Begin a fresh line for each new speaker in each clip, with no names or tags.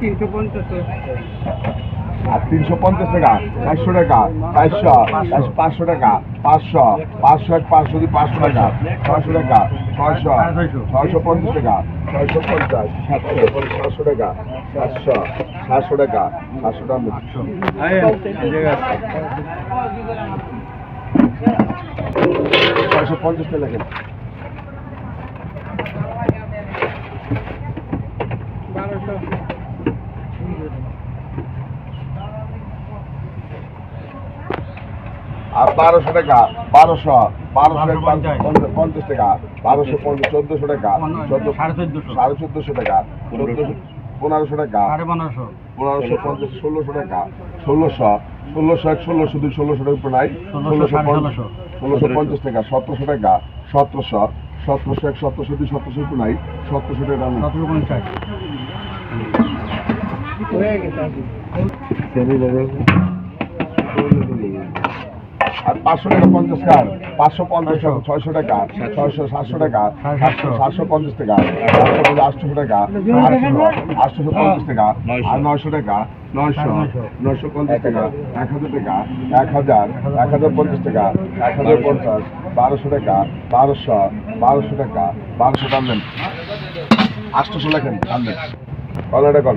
তিনশো পঞ্চাশ
আর তিনশো পঞ্চাশ টাকা চারশো টাকা চারশো চারশো পাঁচশো টাকা পাঁচশো পাঁচশো এক পাঁচশো দুই পাঁচশো টাকা ছয়শো টাকা ছয়শো ছয়শো পঞ্চাশ টাকা ছয়শো পঞ্চাশ সাতশো সাতশো টাকা সাতশো সাতশো টাকা সাতশো টাকা ছয়শো পঞ্চাশ টাকা লেখেন।
বারোশো।
আর বারোশো টাকা বারোশো বারোশো পঞ্চাশ- টাকা বারোশো পঞ্চাশ চোদ্দশো টাকা চোদ্দ
সাড়ে চোদ্দশো।
সাড়ে চোদ্দশো টাকা চোদ্দশো পনেরোশো টাকা
পনেরোশো।
পনেরোশো পঞ্চাশ ষোলোশো টাকা ষোলোশো ষোলোশো এক ষোলোশো দুই ষোলোশো টাকা উপরে নাই
ষোলোশো, ষোলোশো।
পঞ্চাশ টাকা সতেরোশো টাকা সতেরোশো সতেরোশো এক সতেরোশো দুই সতেরোশো উপরে নাই সতেরোশো টাকা দাম
সতেরো পঞ্চাশ। হয়ে গেছে।
আর পাঁচশো টাকা পঞ্চাশ কার পাঁচশো পঞ্চাশ টাকা ছয়শো টাকা ছয়শো সাতশো টাকা সাতশো
সাতশো।
পঞ্চাশ টাকা সাতশো টাকা আটশো পঞ্চাশ টাকা আর নয়শো টাকা নয়শো নয়শো পঞ্চাশ টাকা এক হাজার টাকা এক হাজার এক হাজার পঞ্চাশ টাকা এক হাজার পঞ্চাশ বারোশো টাকা বারোশো বারোশো টাকা বারোশো টানবেন। আটশোশো লেখেন টানবেন। কল এটা কল।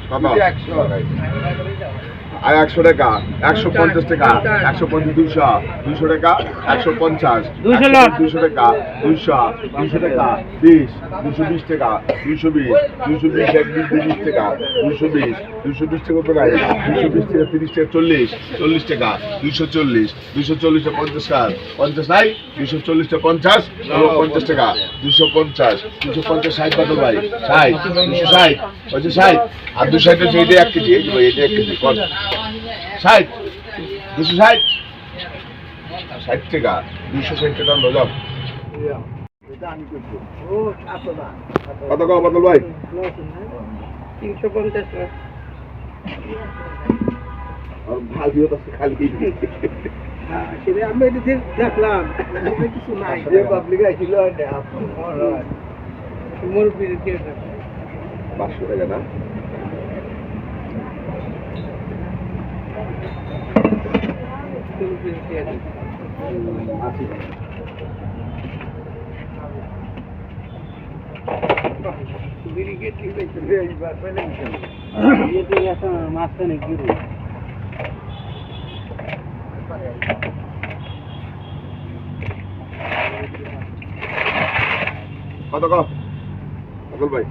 আর একশো টাকা একশো পঞ্চাশ টাকা একশো পঞ্চাশ দুইশো দুইশো টাকা একশো পঞ্চাশ
লাখ।
টাকা দুইশো দুইশো টাকা বিশ দুইশো বিশ টাকা দুইশো বিশ দুইশো বিশ এক বিশ বিশ টাকা দুইশো বিশ দুইশো বিশ টাকা নাই দুইশো বিশ টাকা তিরিশ টাকা চল্লিশ চল্লিশ টাকা দুইশো চল্লিশ দুইশো চল্লিশ টাকা পঞ্চাশ টাকা পঞ্চাশ নাই দুইশো চল্লিশ টাকা পঞ্চাশ পঞ্চাশ টাকা দুইশো পঞ্চাশ দুইশো পঞ্চাশ ষাট বাদল ভাই ষাট দুইশো ষাট হচ্ছে ষাট আর দুশো ষাট হচ্ছে এটা এক কেজি এটা এক কেজি কর। ষাট দুশো ষাট। ষাট টাকা দুশো ষাট টাকা নজর কত কম বাদল ভাই?
তিনশো পঞ্চাশ
আর ভাজিও খালি।
আমি এটা দেখলাম কিছু নাই
পাবলিক আইছিল
মোর বিরুদ্ধে
পাঁচশো টাকা না?
মাঝখানে গিরু
কত বাদল ভাই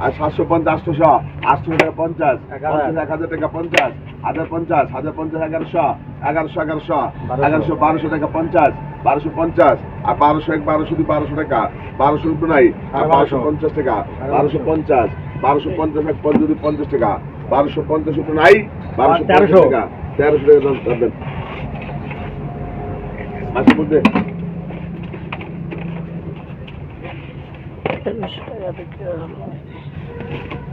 আর সাতশো পঞ্চাশ আটশোশো আটশো টাকা পঞ্চাশ পঞ্চাশ এক হাজার টাকা পঞ্চাশ। হাজার পঞ্চাশ হাজার পঞ্চাশ এগারোশো এগারোশো এগারোশো এগারোশো বারোশো টাকা পঞ্চাশ বারোশো পঞ্চাশ আর বারোশো এক বারোশো দুই বারোশো টাকা বারোশো রুপি নাই আর বারোশো। পঞ্চাশ টাকা বারোশো। পঞ্চাশ বারোশো পঞ্চাশ এক পঞ্চাশ দুই পঞ্চাশ টাকা বারোশো পঞ্চাশ রুপি নাই বারোশো পঞ্চাশ
তেরোশো।
টাকা তেরোশো টাকা দাম দেবেন মাসের মধ্যে। আর বাদল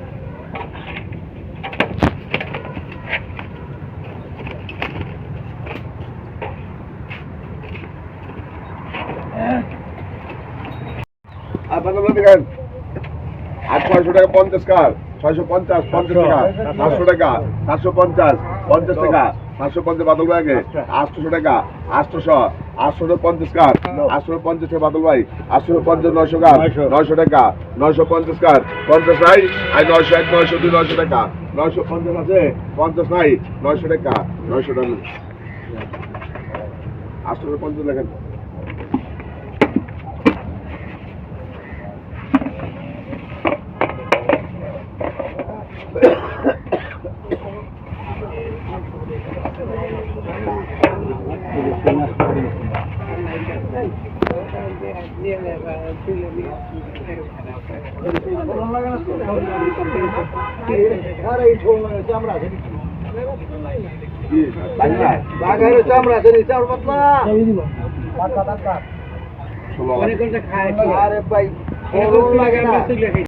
আর ছয়শো টাকা পঞ্চাশ কার ছয়শো পঞ্চাশ পঞ্চাশ টাকা সাতশো টাকা সাতশো পঞ্চাশ পঞ্চাশ টাকা সাতশো পঞ্চাশ বাদল ভাই আগে আটশোশো টাকা আটশোশো আটশো পঞ্চাশ কার আটশো পঞ্চাশ টাকা বাদল ভাই আটশো পঞ্চাশ নয়শো কার নয়শো। টাকা নয়শো পঞ্চাশ কার পঞ্চাশ নাই আর নয়শো এক নয়শো দুই নয়শো টাকা নয়শো পঞ্চাশ আছে পঞ্চাশ নাই নয়শো টাকা নয়শো টাকা। আটশো পঞ্চাশ লেখেন।
ચામડા છે ચામડ
પતલા અરે
ભાઈ લાગે